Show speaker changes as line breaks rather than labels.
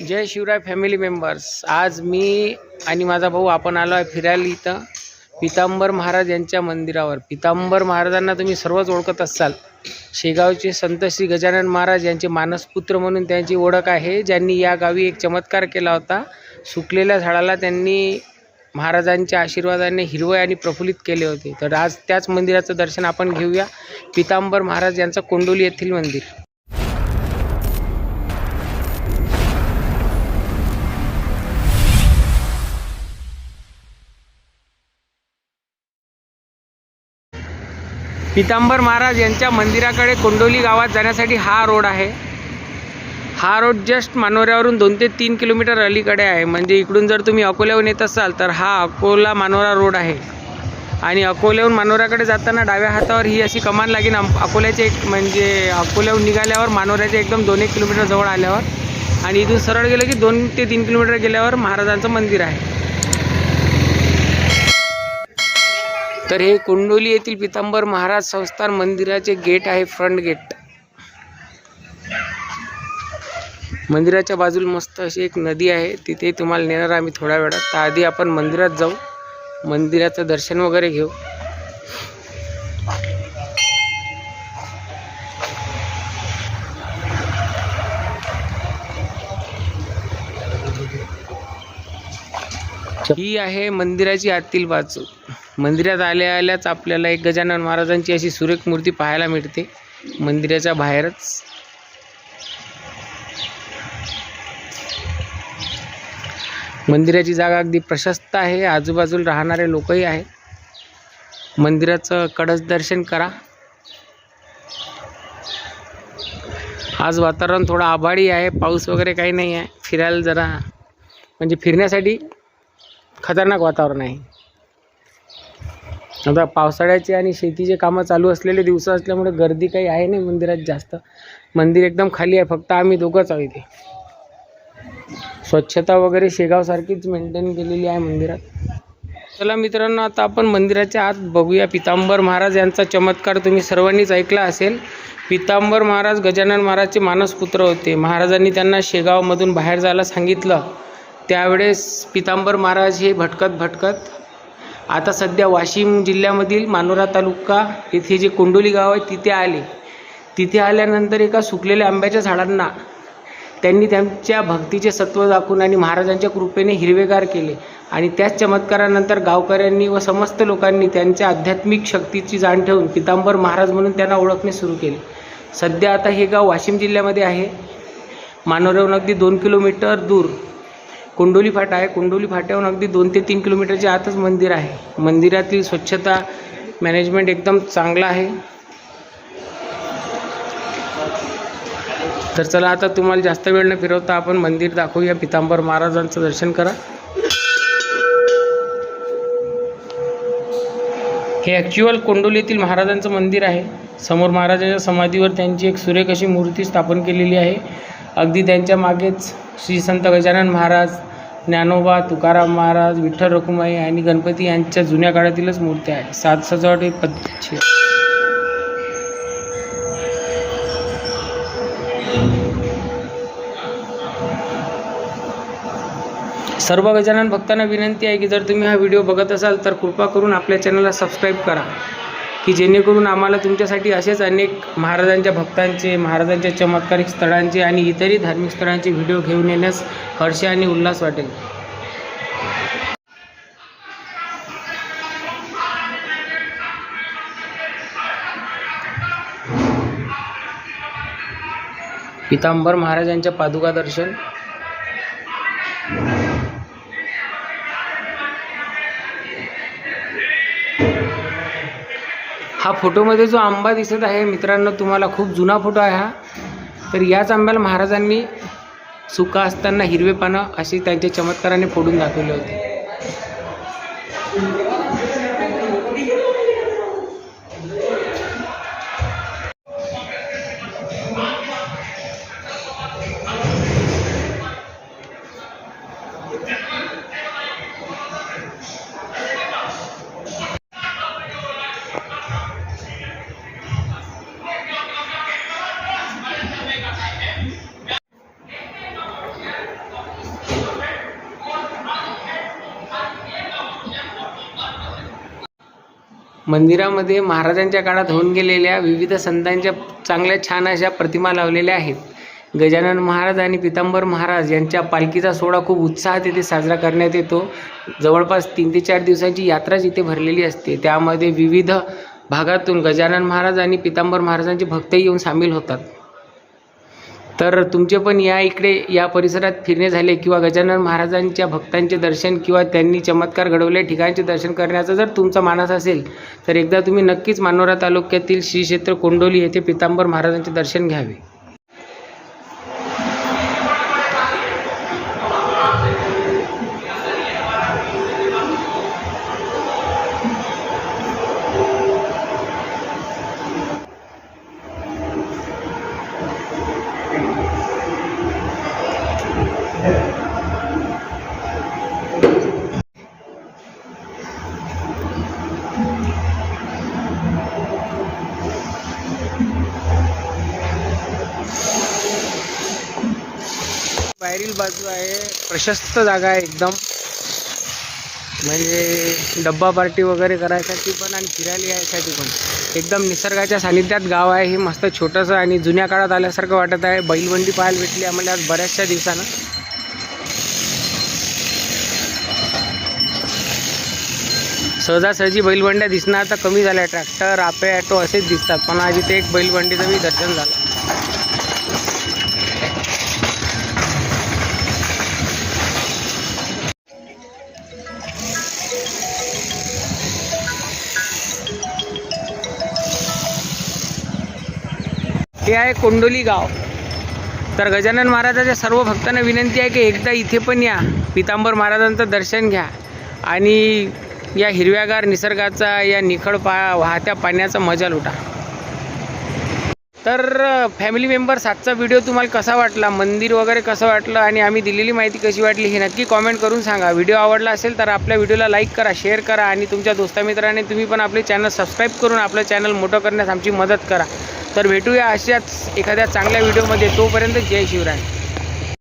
जय Shivray family members. आज मी आणि माझा भाऊ आपण आलो आहे फिरायला इथं. पितांबर महाराज यांच्या मंदिरावर. पितांबर महाराजांना तुम्ही सर्वच ओळखत असाल. शेगावचे संत श्री गजानन महाराज यांचे मानसपुत्र म्हणून त्यांची ओळख आहे. ज्यांनी या गावी एक चमत्कार केला होता. सुकलेल्या झाडाला त्यांनी महाराजांच्या आशीर्वादाने हिरवय आणि प्रफुल्लित केले होते. तर आज त्याच मंदिराचं दर्शन आपण घेऊया. पितांबर महाराज यांचं कोंडोली येथील मंदिर. पितांबर महाराज यांच्या मंदिराकडे कोंडोली गावात जाण्यासाठी हा रोड आहे. हा रोड जस्ट मानोऱ्यावरून दोन ते तीन किलोमीटर अलीकडे आहे. म्हणजे इकडून जर तुम्ही अकोल्याहून येत असाल तर हा अकोला मानोरा रोड आहे. आणि अकोल्याहून मानोऱ्याकडे जाताना डाव्या हातावर ही अशी कमान लागेल. अकोल्याचे एक म्हणजे अकोल्याहून निघाल्यावर मानोऱ्याचे एकदम दोन एक किलोमीटर जवळ आल्यावर. आणि इथून सरळ गेलं की दोन ते तीन किलोमीटर गेल्यावर महाराजांचं मंदिर आहे. तर हे कुंडोली येथील पितांबर महाराज संस्थान मंदिराचे गेट आहे फ्रंट गेट मंदिराच्या बाजूला मस्त अशी एक नदी आहे तिथे तुम्हाला नेणार आम्ही थोड्या वेळात. तर आधी आपण मंदिरात जाऊ मंदिराचं दर्शन वगैरे घेऊ. ही आहे मंदिराची आतील बाजू. मंदिरात आल्या आल्याच आपल्याला एक गजानन महाराजांची अशी सुरेख मूर्ती पाहायला मिळते. मंदिराच्या बाहेरच. मंदिराची जागा अगदी प्रशस्त आहे. आजूबाजूला राहणारे लोकही आहेत. मंदिराचं कडस दर्शन करा. आज वातावरण थोडं आभाळी आहे. पाऊस वगैरे काही नाही आहे. फिरायला जरा म्हणजे फिरण्यासाठी खतरनाक वातावरण आहे. आता पावसाळ्याचे आणि शेतीचे कामं चालू असलेले दिवस असल्यामुळे गर्दी काही आहे नाही मंदिरात जास्त. मंदिर एकदम खाली आहे फक्त आम्ही दोघंच आहोत इथे. स्वच्छता वगैरे शेगावसारखीच मेंटेन केलेली आहे मंदिरात. चला मित्रांनो आता आपण मंदिराच्या आत बघूया. पितांबर महाराज यांचा चमत्कार तुम्ही सर्वांनीच ऐकला असेल. पितांबर महाराज गजानन महाराजचे मानसपुत्र होते. महाराजांनी त्यांना शेगावमधून बाहेर जायला सांगितलं. त्यावेळेस पितांबर महाराज हे भटकत भटकत आता सध्या वाशिम जिल्ह्यामधील मानोरा तालुका येथे जे कोंडोली गाव आहे तिथे आले. तिथे आल्यानंतर एका सुकलेल्या आंब्याच्या झाडांना त्यांनी त्यांच्या भक्तीचे सत्व दाखवून आणि महाराजांच्या कृपेने हिरवेगार केले. आणि त्याच चमत्कारानंतर गावकऱ्यांनी व समस्त लोकांनी त्यांच्या आध्यात्मिक शक्तीची जाण ठेवून पितांबर महाराज म्हणून त्यांना ओळखणे सुरू केले. सध्या आता हे गाव वाशिम जिल्ह्यामध्ये आहे. मानोऱ्याहून अगदी दोन किलोमीटर दूर. कुंडोली फाटा आहे. कुंडोली फाट्याहून अगदी दोन ते तीन किलोमीटरच्या आतच मंदिर आहे. मंदिरातील स्वच्छता मॅनेजमेंट एकदम चांगला आहे. तर चला आता तुम्हाला जास्त वेळ न फिरवता आपण मंदिर दाखवूया. पितांबर महाराजांचं दर्शन करा. हे ॲक्च्युअल कोंडोलीतील महाराजांचं मंदिर आहे. समोर महाराजांच्या समाधीवर त्यांची एक सुरेख अशी मूर्ती स्थापन केलेली आहे. अगदी त्यांच्या मागेच श्री संत गजानन महाराज ज्ञानोबा तुकाराम महाराज विठ्ठल रखुमाई आणि गणपती यांच्या जुन्या काळातीलच मूर्त्या आहे. सात सजावट हे पद्धतशीर सर्व गजानन भक्तांना विनंती आहे की जर तुम्ही हा व्हिडिओ बघत असाल तर कृपा करून आपल्या चॅनलला सबस्क्राईब करा. की जेणेकरून आम्हाला तुमच्यासाठी असेच अनेक महाराजांच्या भक्तांचे महाराजांच्या चमत्कारिक स्थळांचे आणि इतरही धार्मिक स्थळांचे व्हिडिओ घेऊन येण्यास हर्ष आणि उल्हास वाटेल. पितांबर महाराजांच्या पादुका दर्शन. हा फोटोमध्ये जो आंबा दिसत आहे मित्रांनो तुम्हाला खूप जुना फोटो आहे हा. तर याच आंब्याला महाराजांनी सुका असताना हिरवे पानं अशी त्यांच्या चमत्काराने फोडून दाखवले होते. मंदिरामध्ये महाराजांच्या काळात होऊन गेलेल्या विविध संतांच्या चांगल्या छान अशा प्रतिमा लावलेल्या आहेत. गजानन महाराज आणि पितांबर महाराज यांच्या पालखीचा सोहळा खूप उत्साहात इथे साजरा करण्यात येतो. जवळपास तीन ते चार दिवसांची यात्राच इथे भरलेली असते. त्यामध्ये विविध भागातून गजानन महाराज आणि पितांबर महाराजांचे भक्तही येऊन सामील होतात. तर तुमचे पण या इकडे या परिसरात फिरणे झाले किंवा गजानन महाराजांच्या भक्तांचे दर्शन किंवा त्यांनी चमत्कार घडवले ठिकाणचे दर्शन करण्याचा जर तुमचा मानस असेल तर एकदा तुम्ही नक्कीच मानोरा तालुक्यातील श्री क्षेत्र कोंडोली येथे पितांबर महाराजांचे दर्शन घ्यावे. बाहेरील बाजू आहे. प्रशस्त जागा आहे एकदम. म्हणजे डब्बा पार्टी वगैरे करायसाठी पण आणि फिरायला यायसाठी पण. एकदम निसर्गाच्या सानिध्यात गाव आहे. हे मस्त छोटंसं आणि जुन्या काळात आल्यासारखं वाटत आहे. बैलबंडी पाहायला भेटली आम्हाला आज बऱ्याचशा दिवसानं. सहजासहजी बैलबंड्या दिसणं आता कमी झाल्या. ट्रॅक्टर आपे ॲटो असेच दिसतात. पण आज इथे एक बैलबंडीचं मी दर्शन झालं. हे आहे कोंडोली गाव. तर गजानन महाराजाच्या सर्व भक्तांना विनंती आहे की एकदा इथे पण या. पितांबर महाराजांचं दर्शन घ्या. आणि या हिरव्यागार निसर्गाचा या निखळ पा वाहत्या पाण्याचा मजा लुटा. तर फॅमिली मेंबर्स आजचा व्हिडिओ तुम्हाला कसा वाटला? मंदिर वगैरे कसं वाटलं? आणि आम्ही दिलेली माहिती कशी वाटली? हे नक्की कॉमेंट करून सांगा. व्हिडिओ आवडला असेल तर आपल्या व्हिडिओला लाईक करा शेअर करा आणि तुमच्या दोस्तामित्रांनी तुम्ही पण आपले चॅनल सबस्क्राईब करून आपलं चॅनल मोठं करण्यास आमची मदत करा. तर भेटूया अशाच एखाद्या चांगल्या व्हिडिओमध्ये तोपर्यंत जय शिवराय.